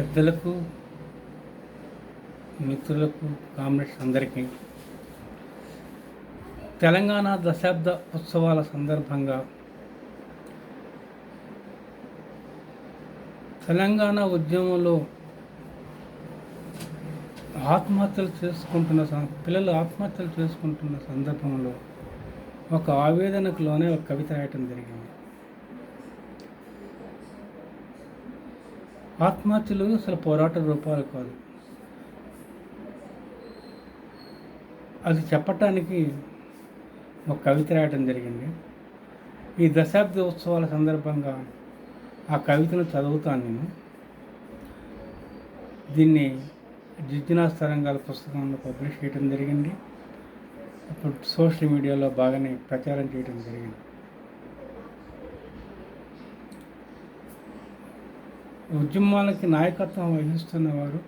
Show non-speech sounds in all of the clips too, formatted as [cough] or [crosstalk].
పెద్దలకు మిత్రులకు కామ్రేడ్స్ అందరికీ తెలంగాణ దశాబ్ద ఉత్సవాల సందర్భంగా తెలంగాణ ఉద్యమంలో ఆత్మహత్యలు చేసుకుంటున్న పిల్లలు ఆత్మహత్యలు చేసుకుంటున్న సందర్భంలో ఒక ఆవేదనకు లోనే ఒక కవిత రాయటం జరిగింది. ఆత్మహత్యలు అసలు పోరాట రూపాలు కాదు. అది చెప్పటానికి ఒక కవిత రాయటం జరిగింది. ఈ దశాబ్ద ఉత్సవాల సందర్భంగా ఆ కవితను చదువుతాను నేను. దీన్ని జిజ్ఞాస్ తరంగాల పుస్తకంలో పబ్లిష్ చేయడం జరిగింది. ఇప్పుడు సోషల్ మీడియాలో బాగానే ప్రచారం చేయడం జరిగింది. ఉద్యమాలకి నాయకత్వం వహిస్తున్న వారు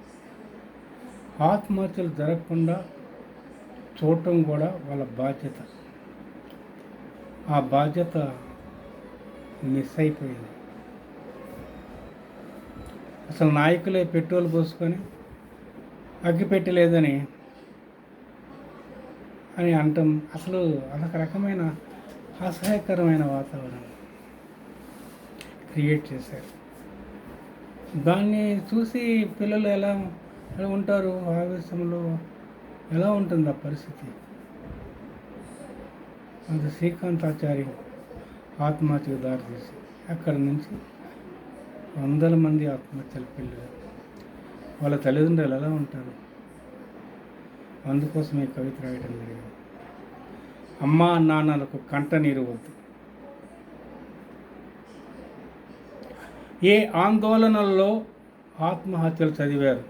ఆత్మహత్యలు జరగకుండా చూడటం కూడా వాళ్ళ బాధ్యత. ఆ బాధ్యత మిస్ అయిపోయింది అసలు నాయకులే పెట్రోల్ పోసుకొని అగ్గి పెట్టలేదని అని అంటాం. అసలు అదొక రకమైన అసహ్యకరమైన వాతావరణం క్రియేట్ చేశారు. దాన్ని చూసి పిల్లలు ఎలా ఎలా ఉంటారు ఆవేశంలో? ఎలా ఉంటుంది ఆ పరిస్థితి? అది శ్రీకాంతాచార్య ఆత్మహత్యకు దారితీసి అక్కడి నుంచి వందల మంది ఆత్మహత్యలు పిల్లలు వాళ్ళ తల్లిదండ్రులు ఎలా ఉంటారు? అందుకోసం ఈ కవిత రాయడం జరిగింది. అమ్మ నాన్నలకు కంట నీరు వద్దు. ఏ ఆందోళనల్లో ఆత్మహత్యలు చదివారు?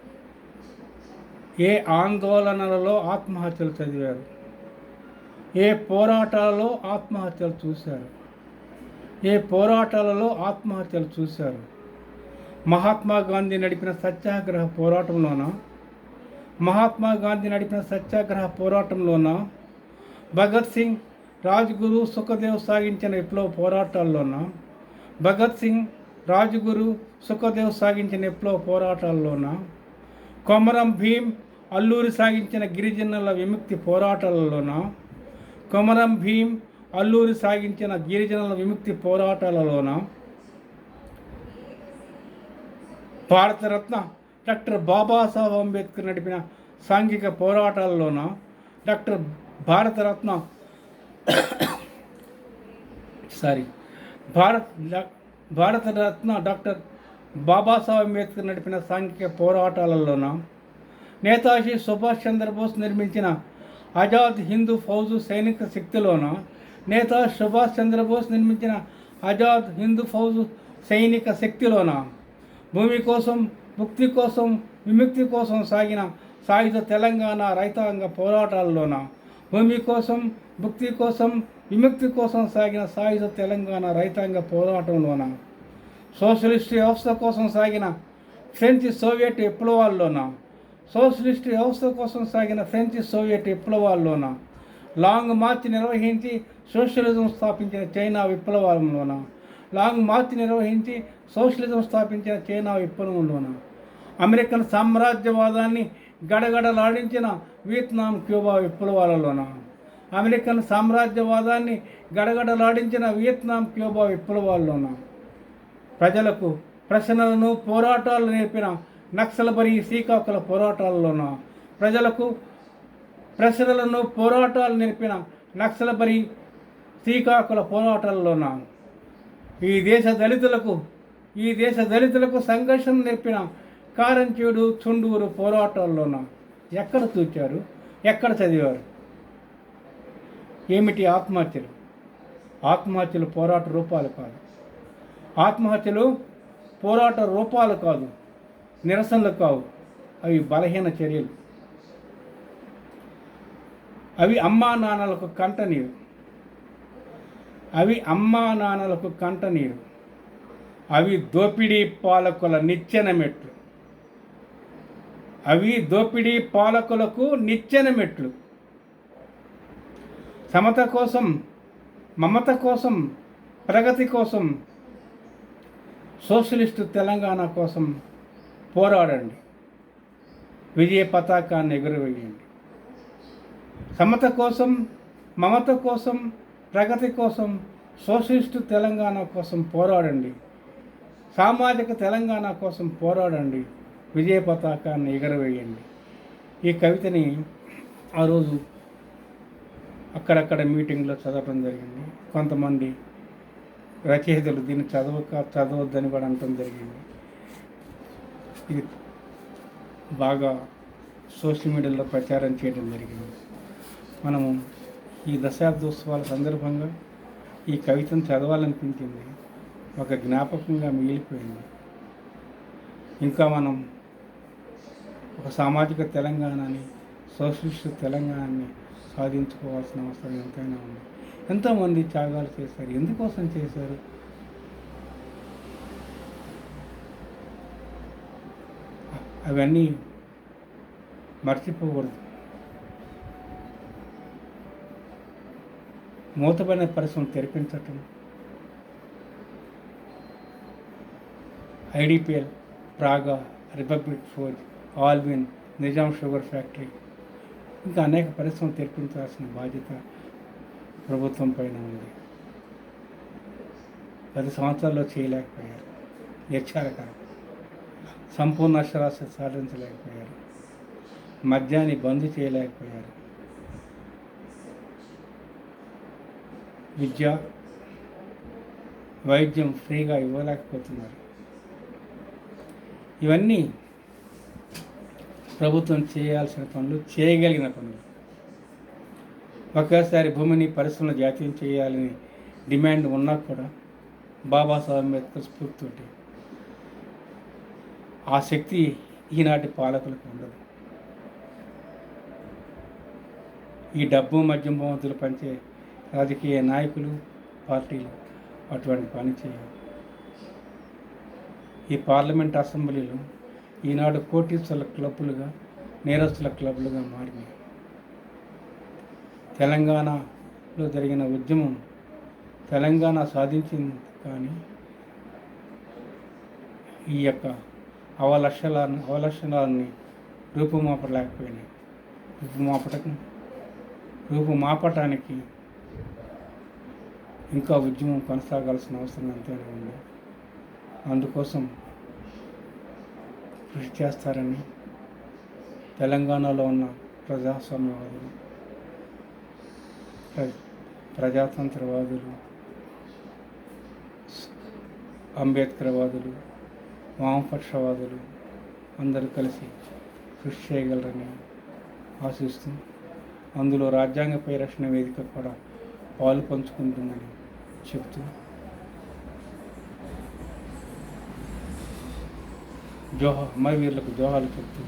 ఏ ఆందోళనలలో ఆత్మహత్యలు చదివారు? ఏ పోరాటాలలో ఆత్మహత్యలు చూశారు? ఏ పోరాటాలలో ఆత్మహత్యలు చూశారు? మహాత్మా గాంధీ నడిపిన సత్యాగ్రహ పోరాటంలోన? మహాత్మా గాంధీ నడిపిన సత్యాగ్రహ పోరాటంలోన? భగత్ సింగ్ రాజ్గురు సుఖదేవ్ సాగించిన విప్లవ పోరాటాల్లోన? భగత్ సింగ్ రాజుగురు సుఖదేవ్ సాగించిన విప్లవ పోరాటాల్లోన కొమరం భీం అల్లూరి సాగించిన గిరిజనుల విముక్తి పోరాటాలలోన కొమరం భీం అల్లూరి సాగించిన గిరిజనుల విముక్తి పోరాటాలలోన భారతరత్న డాక్టర్ బాబాసాహెబ్ అంబేద్కర్ నడిపిన సాంఘిక పోరాటాలలోన doctor Bharat Ratna [coughs] sorry Bharat Bharat Ratna doctor Babasaheb Ambedkar నడిపిన సాంఘిక పోరాటాలలోన నేతాజీ సుభాష్ చంద్రబోస్ నిర్మించిన ఆజాద్ హిందూ ఫౌజు సైనిక శక్తిలోన నేతాజీ సుభాష్ చంద్రబోస్ నిర్మించిన ఆజాద్ హిందూ ఫౌజు సైనిక శక్తిలోన భూమి కోసం ముక్తి కోసం విముక్తి కోసం సాగిన సాయుధ తెలంగాణ రైతాంగ పోరాటాల్లోన భూమి కోసం ముక్తి కోసం విముక్తి కోసం సాగిన సాయుధ తెలంగాణ రైతాంగ పోరాటంలోన సోషలిస్ట్ వ్యవస్థ కోసం సాగిన ఫ్రెంచ్ సోవియట్ విప్లవాల్లోన సోషలిస్ట్ వ్యవస్థ కోసం సాగిన ఫ్రెంచ్ సోవియట్ విప్లవాల్లోన లాంగ్ మార్చ్ నిర్వహించి సోషలిజం స్థాపించిన చైనా విప్లవాలంలోన లాంగ్ మార్చ్ నిర్వహించి సోషలిజం స్థాపించిన చైనా విప్లవంలోన అమెరికన్ సామ్రాజ్యవాదాన్ని గడగడలాడించిన వియత్నాం క్యూబా విప్లవాలలోన అమెరికన్ సామ్రాజ్యవాదాన్ని గడగడలాడించిన వియత్నాం క్యూబా విప్లవాల్లోన ప్రజలకు ప్రశ్నలను పోరాటాలు నేర్పిన నక్సలబరి శ్రీకాకుళ పోరాటాలలోన ప్రజలకు ప్రశ్నలను పోరాటాలు నేర్పిన నక్సలబరి శ్రీకాకుళ పోరాటాలలోన ఈ దేశ దళితులకు ఈ దేశ దళితులకు సంఘర్షణ నేర్పిన కారంచేడు చుండూరు పోరాటాల్లోన ఎక్కడ చూచారు ఎక్కడ చదివారు? ఏమిటి ఆత్మహత్యలు? ఆత్మహత్యలు పోరాట రూపాలు కాదు. ఆత్మహత్యలు పోరాట రూపాలు కాదు నిరసనలు కావు. అవి బలహీన చర్యలు. అవి అమ్మా నాన్నలకు కంట నీరు. అవి అమ్మా నాన్నలకు కంట నీరు. అవి దోపిడీ పాలకుల నిచ్చెన మెట్లు. అవి దోపిడీ పాలకులకు నిచ్చెన మెట్లు. సమత కోసం మమత కోసం ప్రగతి కోసం సోషలిస్టు తెలంగాణ కోసం పోరాడండి. విజయ పతాకాన్ని ఎగురవేయండి. సమత కోసం మమత కోసం ప్రగతి కోసం సోషలిస్టు తెలంగాణ కోసం పోరాడండి. సామాజిక తెలంగాణ కోసం పోరాడండి. విజయ పతాకాన్ని ఎగరవేయండి. ఈ కవితని ఆ రోజు అక్కడక్కడ మీటింగ్లో చదవడం జరిగింది. కొంతమంది రచయితలు దీన్ని చదవక చదవద్దని కూడా అనటం జరిగింది. ఇది బాగా సోషల్ మీడియాలో ప్రచారం చేయడం జరిగింది. మనము ఈ దశాబ్దోత్సవాల సందర్భంగా ఈ కవితను చదవాలనిపించింది. ఒక జ్ఞాపకంగా మిగిలిపోయింది. ఇంకా మనం ఒక సామాజిక తెలంగాణని సోషలిస్ట్ తెలంగాణని సాధించుకోవాల్సిన అవసరం ఎంతైనా ఉంది. ఎంతోమంది త్యాగాలు చేశారు. ఎందుకోసం చేశారు? అవన్నీ మర్చిపోకూడదు. మూతపడిన పరిశ్రమ తెరిపించటం. IDPL Praga Republic Forge Allwyn Nizam sugar factory ఇంకా అనేక పరిశ్రమలు తెరిపించాల్సిన బాధ్యత ప్రభుత్వం పైన ఉంది. పది సంవత్సరాల్లో చేయలేకపోయారు. నిర్చారకరం సంపూర్ణ అక్షరాస్యత సాధించలేకపోయారు. మద్యాన్ని బంద్ చేయలేకపోయారు. విద్య వైద్యం ఫ్రీగా ఇవ్వలేకపోతున్నారు. ఇవన్నీ ప్రభుత్వం చేయాల్సిన పనులు చేయగలిగిన పనులు. ఒకేసారి భూమిని పరిశ్రమలు జాతీయం చేయాలని డిమాండ్ ఉన్నా కూడా బాబాసాహెబ్ అంబేద్కర్ ఉంటే ఆ శక్తి ఈనాటి పాలకులకు ఉండదు. ఈ డబ్బు మద్యం బహుమతులు పంచే రాజకీయ నాయకులు పార్టీలు అటువంటి పని చేయాలి ఈ పార్లమెంట్ అసెంబ్లీలు ఈనాడు కోటీశ్వరుల క్లబ్బులుగా నేరస్తుల క్లబ్లుగా మారినాయి. తెలంగాణలో జరిగిన ఉద్యమం తెలంగాణ సాధించింది కానీ ఈ యొక్క అవలక్షణాలను అవలక్షణాలని రూపుమాపలేకపోయినాయి. రూపుమాపటం రూపుమాపటానికి ఇంకా ఉద్యమం కొనసాగాల్సిన అవసరం ఎంతైనా ఉంది. అందుకోసం కృషి చేస్తారని తెలంగాణలో ఉన్న ప్రజాస్వామ్యవాదులు ప్రజాతంత్రవాదులు అంబేద్కర్వాదులు వామపక్షవాదులు అందరూ కలిసి కృషి చేయగలరని ఆశిస్తూ అందులో రాజ్యాంగ పరిరక్షణ వేదిక కూడా పాలు పంచుకుంటుందని చెప్తూ జోహ అమరవీరులకు జోహాలు చెప్తూ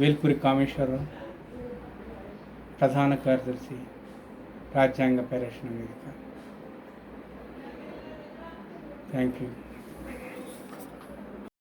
వేల్పూరి కామేశ్వరరావు ప్రధాన కార్యదర్శి రాజ్యాంగ పరిరక్షణ వేదిక. Thank you